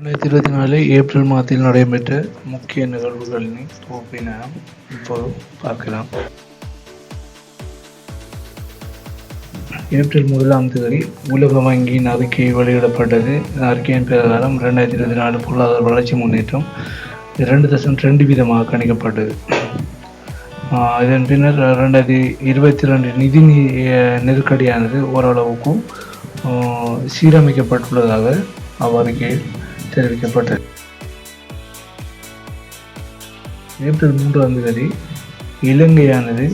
ரெண்டாயிரத்தி இருபத்தி நாலு ஏப்ரல் மாதத்தில் நடைபெற்ற முக்கிய நிகழ்வுகளின் தொகுப்பினை இப்போது பார்க்கலாம். ஏப்ரல் முதலாம் தேதி உலக வங்கியின் அறிக்கை வெளியிடப்பட்டது. இந்த அறிக்கையின் பிரகாரம் ரெண்டாயிரத்தி இருபத்தி நாலு பொருளாதார வளர்ச்சி முன்னேற்றம் ரெண்டு தசம் ரெண்டு விதமாக கணிக்கப்பட்டது. இதன் பின்னர் ரெண்டாயிரத்தி இருபத்தி ரெண்டு நிதி நெருக்கடியானது ஓரளவுக்கும் சீரமைக்கப்பட்டுள்ளதாக அவ்வறிக்கையில் தெரிவிக்கப்பட்டது ஏப்ரல் மூன்றாம் தேதி இலங்கையானது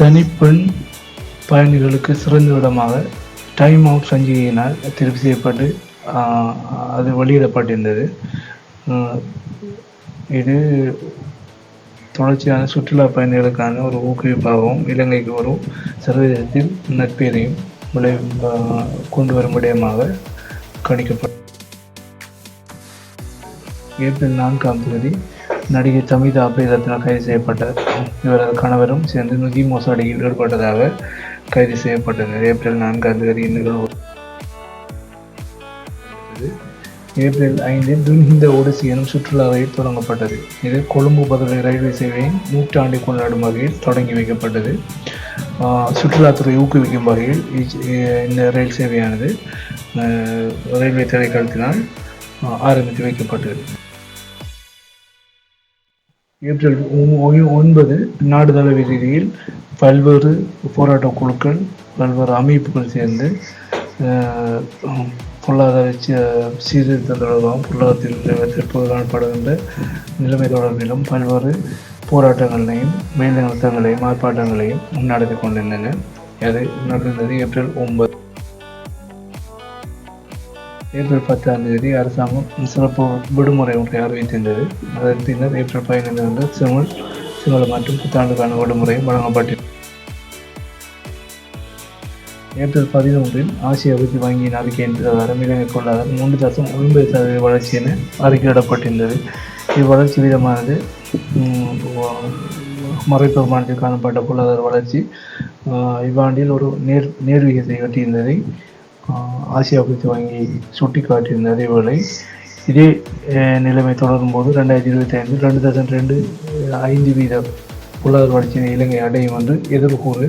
தனிப்பெண் பயணிகளுக்கு சிறந்த இடமாக டைம் அவுட் சஞ்சிகையினால் தெரிவு செய்யப்பட்டு அது வெளியிடப்பட்டிருந்தது. இது தொடர்ச்சியான சுற்றுலா பயணிகளுக்கான ஒரு ஊக்குவிப்பாகவும் இலங்கைக்கு ஒரு சர்வதேசத்தில் நட்பேரையும் விளை கொண்டு வரும் விடயமாக கணிக்கப்பட்டது ஏப்ரல் நான்காம் தேதி நடிகை சமிதா அபயரத்னா கைது செய்யப்பட்டார் இவரது கணவரும் சேர்ந்து நிதி மோசடியில் ஈடுபட்டதாக கைது செய்யப்பட்டனர் ஏப்ரல் நான்காம் தேதி நிகழ்வு ஏப்ரல் ஐந்தில் துன்ஹிந்த ஒடிசி எனும் சுற்றுலா ரயில் தொடங்கப்பட்டது. இது கொழும்பு பதவி ரயில்வே சேவையின் நூற்றாண்டை கொண்டாடும் வகையில் தொடங்கி வைக்கப்பட்டது. சுற்றுலாத்துறை ஊக்குவிக்கும் வகையில் இந்த ரயில் சேவையானது ரயில்வே திரைக்களத்தினால் ஆரம்பித்து வைக்கப்பட்டது. ஏப்ரல் ஒன்பது நாடு தழுவிய ரீதியில் பல்வேறு போராட்ட குழுக்கள் பல்வேறு அமைப்புகள் சேர்ந்து பொருளாதார சீர்திருத்த சீர்திருத்தம் தொடர்பாகவும் பொருளாதாரத்தில் தற்போது காணப்படுகின்ற நிலைமை தொடர்பிலும் பல்வேறு போராட்டங்களையும் மேல்நிறுத்தங்களையும் ஆர்ப்பாட்டங்களையும் நடத்தி கொண்டிருந்தன. அது நடந்தது ஏப்ரல் ஒன்பது. ஏப்ரல் பத்தாம் தேதி அரசாங்கம் சிறப்பு விடுமுறை ஒன்றை அறிவித்திருந்தது. அதன் பின்னர் ஏப்ரல் பதினைந்து அன்று சிமல் சிங்கள மற்றும் புத்தாண்டுக்கான விடுமுறையும் வழங்கப்பட்டது. ஏப்ரல் பதினொன்றில் ஆசிய அபிவிருத்தி வங்கியின் அறிக்கையின் பிரகாரம் இலங்கை பொருளாதாரம் மூன்று தசம் ஒன்பது சதவீத வளர்ச்சி என அறிக்கையிடப்பட்டிருந்தது. இவ்வளர்ச்சி வீதமானது ம், வ- காணப்பட்ட பொருளாதார வளர்ச்சி இவ்வாண்டில் ஒரு நேர் நேர்விகிதத்தை எட்டியிருந்ததை ஆஹ், ஆசிய வங்கி சுட்டிக்காட்டியிருந்த அதேவேளை இதே நிலைமை தொடரும் போது ரெண்டாயிரத்தி இருபத்தி ஐந்து ரெண்டு தசம் ரெண்டு ஐந்து வீத பொருளாதார வளர்ச்சியை இலங்கை அடையும் என்று எதிர்கூறு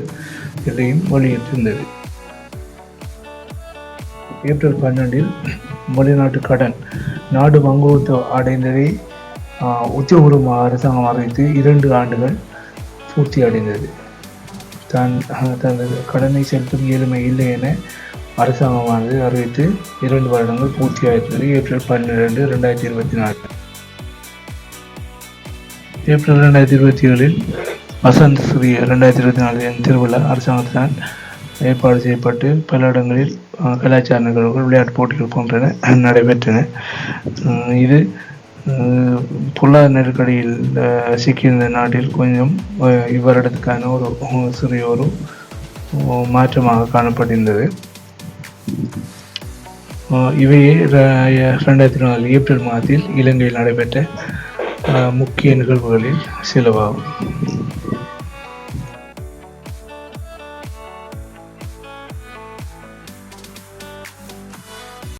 எதையும் வெளியிட்டிருந்தது ஏப்ரல் பன்னெண்டில் வெளிநாட்டு கடன் நாடு பங்குவத்து அடைந்ததை ஆஹ், அரசாங்கம் அறிவித்து இரண்டு ஆண்டுகள் பூர்த்தி அடைந்தது தான் தனது கடனை செலுத்தும் ஏழ்மை இல்லை என அரசாங்கமானது அறிவித்து இரண்டு வருடங்கள் பூர்த்தியாகிறது ஏப்ரல் பன்னிரெண்டு ரெண்டாயிரத்தி இருபத்தி நாலு ஏப்ரல் ரெண்டாயிரத்தி இருபத்தி ஏழில் வசந்த் ஸ்ரீ ரெண்டாயிரத்தி இருபத்தி நாலு என் திருவிழா அரசாங்கத்தினால் ஏற்பாடு செய்யப்பட்டு பல இடங்களில் கலாச்சார நிகழ்வுகள் விளையாட்டு போட்டிகள் போன்றன நடைபெற்றன. இது அஹ், பொருளாதார நெருக்கடியில் சிக்கியிருந்த நாட்டில் கொஞ்சம் அஹ், இவ்வருடத்துக்கான ஒரு சிறிய ஒரு மாற்றமாக காணப்பட்டிருந்தது இவையே ரெண்டாயிரத்தி நாலு ஏப்ரல் மாதத்தில் இலங்கையில் நடைபெற்ற முக்கிய நிகழ்வுகளில் சிலவாகும்.